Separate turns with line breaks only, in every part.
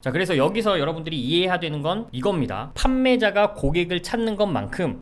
자, 그래서 여기서 여러분들이 이해해야 되는 건 이겁니다. 판매자가 고객을 찾는 것만큼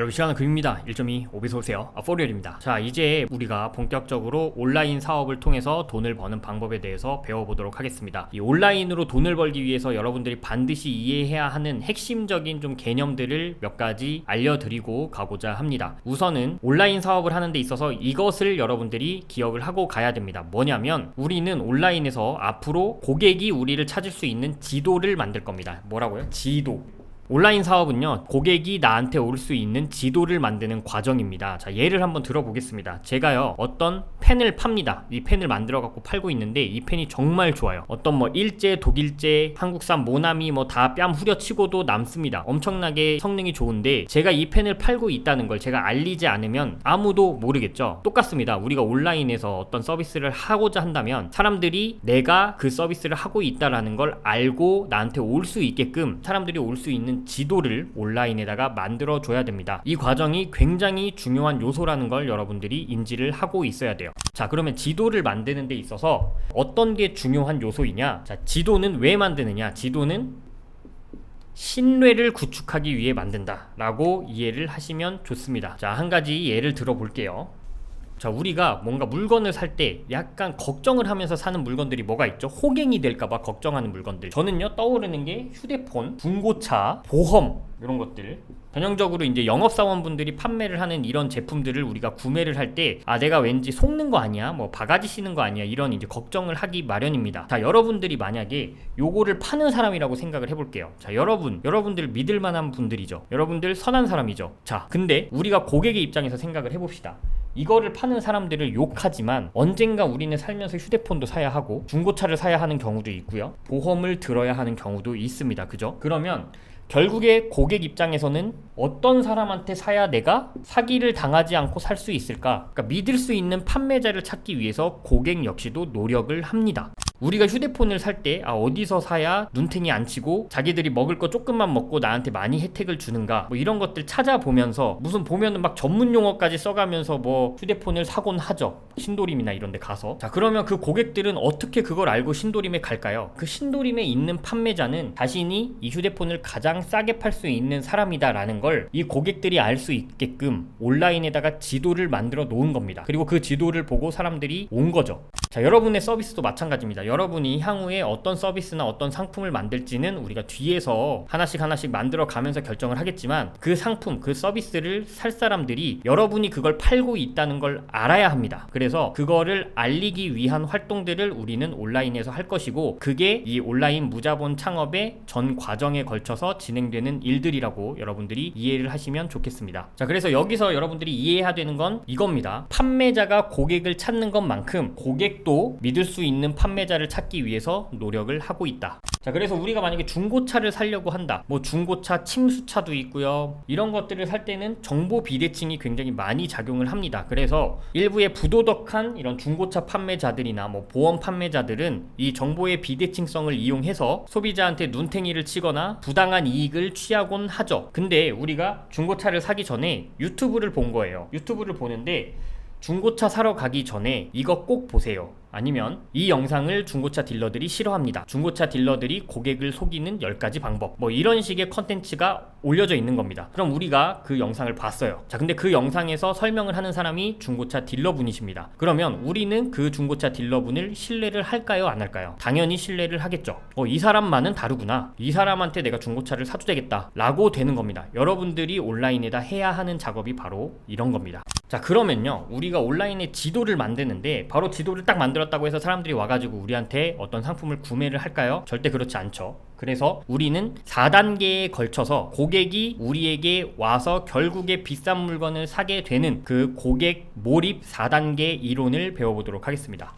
여러분 시간은 금입니다. 1.2 오비서 오세요. 아, 포리얼입니다. 자, 이제 우리가 본격적으로 온라인 사업을 통해서 돈을 버는 방법에 대해서 배워보도록 하겠습니다. 이 온라인으로 돈을 벌기 위해서 여러분들이 반드시 이해해야 하는 핵심적인 좀 개념들을 몇 가지 알려드리고 가고자 합니다. 우선은 온라인 사업을 하는 데 있어서 이것을 여러분들이 기억을 하고 가야 됩니다. 뭐냐면 우리는 온라인에서 앞으로 고객이 우리를 찾을 수 있는 지도를 만들 겁니다. 뭐라고요? 지도. 온라인 사업은요, 고객이 나한테 올 수 있는 지도를 만드는 과정입니다. 자, 예를 한번 들어보겠습니다. 제가요, 어떤 펜을 팝니다. 이 펜을 만들어 갖고 팔고 있는데, 이 펜이 정말 좋아요. 어떤 뭐 일제, 독일제, 한국산 모나미 뭐 다 뺨 후려치고도 남습니다. 엄청나게 성능이 좋은데, 제가 이 펜을 팔고 있다는 걸 제가 알리지 않으면 아무도 모르겠죠. 똑같습니다. 우리가 온라인에서 어떤 서비스를 하고자 한다면, 사람들이 내가 그 서비스를 하고 있다라는 걸 알고 나한테 올 수 있게끔 사람들이 올 수 있는 지도를 온라인에다가 만들어 줘야 됩니다. 이 과정이 굉장히 중요한 요소라는 걸 여러분들이 인지를 하고 있어야 돼요. 자, 그러면 지도를 만드는 데 있어서 어떤 게 중요한 요소이냐? 자, 지도는 왜 만드느냐? 지도는 신뢰를 구축하기 위해 만든다라고 이해를 하시면 좋습니다. 자, 한 가지 예를 들어 볼게요. 자, 우리가 뭔가 물건을 살 때 약간 걱정을 하면서 사는 물건들이 뭐가 있죠? 호갱이 될까봐 걱정하는 물건들. 저는요, 떠오르는 게 휴대폰, 중고차, 보험, 이런 것들. 전형적으로 이제 영업사원분들이 판매를 하는 이런 제품들을 우리가 구매를 할 때, 아, 내가 왠지 속는 거 아니야? 뭐, 바가지 씌는 거 아니야? 이런 이제 걱정을 하기 마련입니다. 자, 여러분들이 만약에 요거를 파는 사람이라고 생각을 해볼게요. 자, 여러분, 여러분들 믿을 만한 분들이죠. 여러분들 선한 사람이죠. 자, 근데 우리가 고객의 입장에서 생각을 해봅시다. 이거를 파는 사람들을 욕하지만 언젠가 우리는 살면서 휴대폰도 사야 하고 중고차를 사야 하는 경우도 있고요. 보험을 들어야 하는 경우도 있습니다. 그죠? 그러면 결국에 고객 입장에서는 어떤 사람한테 사야 내가 사기를 당하지 않고 살 수 있을까? 그러니까 믿을 수 있는 판매자를 찾기 위해서 고객 역시도 노력을 합니다. 우리가 휴대폰을 살 때 아, 어디서 사야 눈탱이 안 치고 자기들이 먹을 거 조금만 먹고 나한테 많이 혜택을 주는가? 뭐 이런 것들 찾아보면서 무슨 보면은 막 전문 용어까지 써가면서 뭐 휴대폰을 사곤 하죠. 신도림이나 이런 데 가서. 자 그러면 그 고객들은 어떻게 그걸 알고 신도림에 갈까요? 그 신도림에 있는 판매자는 자신이 이 휴대폰을 가장 싸게 팔 수 있는 사람이다 라는 걸 이 고객들이 알 수 있게끔 온라인에다가 지도를 만들어 놓은 겁니다. 그리고 그 지도를 보고 사람들이 온 거죠 자, 여러분의 서비스도 마찬가지입니다. 여러분이 향후에 어떤 서비스나 어떤 상품을 만들지는 우리가 뒤에서 하나씩 하나씩 만들어 가면서 결정을 하겠지만 그 상품, 그 서비스를 살 사람들이 여러분이 그걸 팔고 있다는 걸 알아야 합니다. 그래서 그거를 알리기 위한 활동들을 우리는 온라인에서 할 것이고 그게 이 온라인 무자본 창업의 전 과정에 걸쳐서 진행되는 일들이라고 여러분들이 이해를 하시면 좋겠습니다. 자, 그래서 여기서 여러분들이 이해해야 되는 건 이겁니다. 판매자가 고객을 찾는 것만큼 고객 도 믿을 수 있는 판매자를 찾기 위해서 노력을 하고 있다. 자, 그래서 우리가 만약에 중고차를 살려고 한다. 뭐 중고차 침수차도 있고요. 이런 것들을 살 때는 정보 비대칭이 굉장히 많이 작용을 합니다. 그래서 일부의 부도덕한 이런 중고차 판매자들이나 뭐 보험 판매자들은 이 정보의 비대칭성을 이용해서 소비자한테 눈탱이를 치거나 부당한 이익을 취하곤 하죠. 근데 우리가 중고차를 사기 전에 유튜브를 본 거예요. 유튜브를 보는데 중고차 사러 가기 전에 이거 꼭 보세요. 아니면 이 영상을 중고차 딜러들이 싫어합니다. 중고차 딜러들이 고객을 속이는 10가지 방법. 뭐 이런 식의 컨텐츠가 올려져 있는 겁니다. 그럼 우리가 그 영상을 봤어요. 자, 근데 그 영상에서 설명을 하는 사람이 중고차 딜러분이십니다. 그러면 우리는 그 중고차 딜러분을 신뢰를 할까요? 안 할까요? 당연히 신뢰를 하겠죠. 어, 이 사람만은 다르구나. 이 사람한테 내가 중고차를 사도 되겠다. 라고 되는 겁니다. 여러분들이 온라인에다 해야 하는 작업이 바로 이런 겁니다. 자 그러면요 우리가 온라인에 지도를 만드는데 바로 지도를 딱 만들었다고 해서 사람들이 와가지고 우리한테 어떤 상품을 구매를 할까요? 절대 그렇지 않죠 그래서 우리는 4단계에 걸쳐서 고객이 우리에게 와서 결국에 비싼 물건을 사게 되는 그 고객 몰입 4단계 이론을 배워보도록 하겠습니다